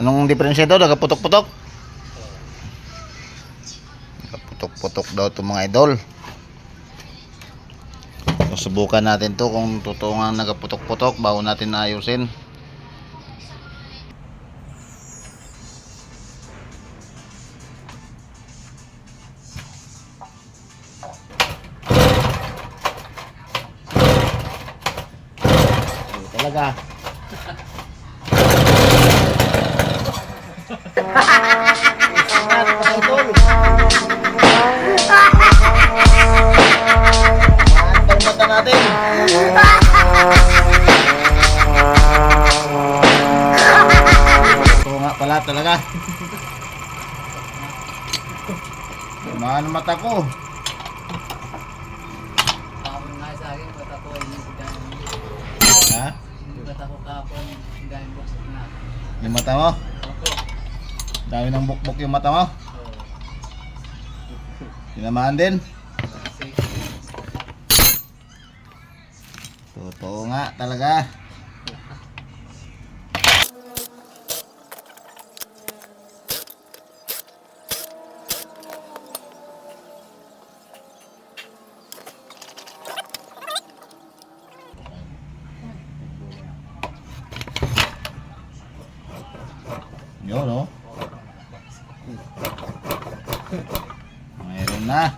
Anong diferensya daw? Nagaputok-putok? Nagaputok-putok daw itong mga idol. So, subukan natin to kung totoo nga nagaputok-putok bago natin ayusin. Talaga. Maantang mata natin. Ito nga pala talaga. Mahal mata ko. Kahapon nga sa akin, ba't ako ay dahil Ha? hindi ba't ako kahapon dahil buksan na. Yung mata mo? Dami ng bukbok yung mata mo. Tinamaan din. Totoo nga talaga. Yun, no? Mayroon na.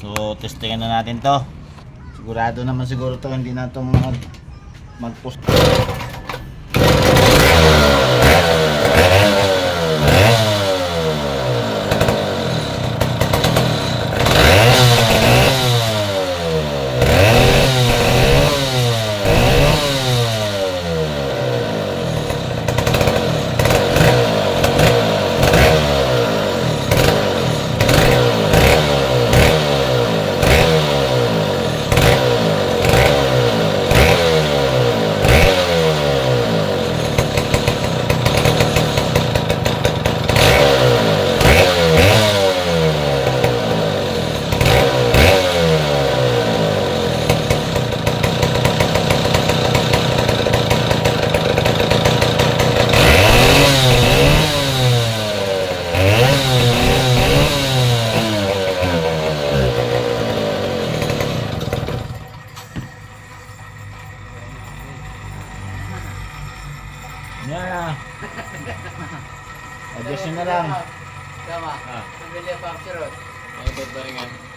So, testingan na natin to. Sigurado naman siguro to, hindi na to mag mag-post. Yeah. Adjust nyo na lang. Tama. Ah. Nabili pa ang sirot. Ay, ba't ba rin?